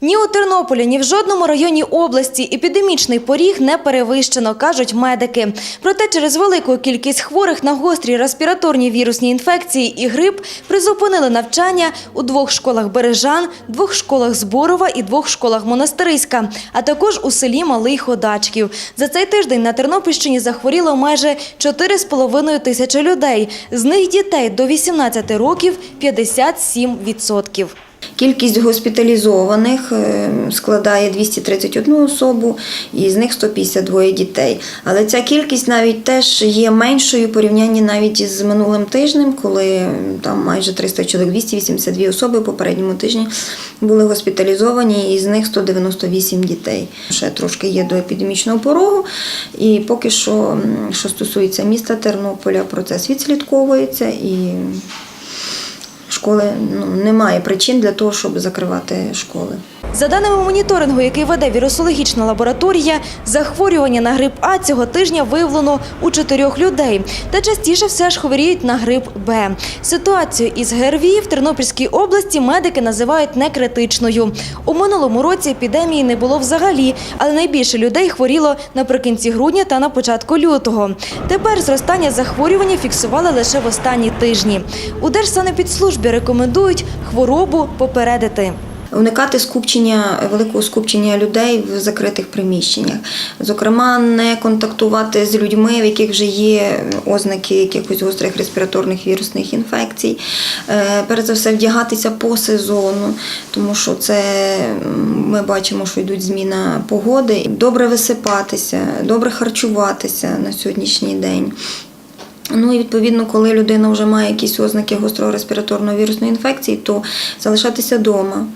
Ні у Тернополі, ні в жодному районі області епідемічний поріг не перевищено, кажуть медики. Проте через велику кількість хворих на гострі респіраторні вірусні інфекції і грип призупинили навчання у двох школах Бережан, двох школах Зборова і двох школах Монастириська, а також у селі Малий Ходачків. За цей тиждень на Тернопільщині захворіло майже 4,5 тисячі людей. З них дітей до 18 років 57%. Кількість госпіталізованих е, складає 231 особу, і з них 152 дітей. Але ця кількість навіть теж є меншою у порівнянні навіть з минулим тижнем, коли там майже 300 чоловік, 282 особи попередньому тижні були госпіталізовані, і з них 198 дітей. Ще трошки є до епідемічного порогу, і поки що, що стосується міста Тернополя, процес відслідковується і школи ну, немає причин для того, щоб закривати школи. За даними моніторингу, який веде вірусологічна лабораторія, захворювання на грип А цього тижня виявлено у чотирьох людей. Та частіше все ж хворіють на грип Б. Ситуацію із ГРВІ в Тернопільській області медики називають некритичною. У минулому році епідемії не було взагалі, але найбільше людей хворіло наприкінці грудня та на початку лютого. Тепер зростання захворювання фіксували лише в останні тижні. У Держсанепідслужбі рекомендують хворобу попередити. Уникати скупчення великого скупчення людей в закритих приміщеннях, зокрема, не контактувати з людьми, в яких вже є ознаки якихось гострих респіраторних вірусних інфекцій. Е, Перш за все, вдягатися по сезону, тому що це ми бачимо, що йдуть зміна погоди. Добре висипатися, добре харчуватися на сьогоднішній день. Ну і відповідно, коли людина вже має якісь ознаки гострого респіраторної вірусної інфекції, то залишатися вдома.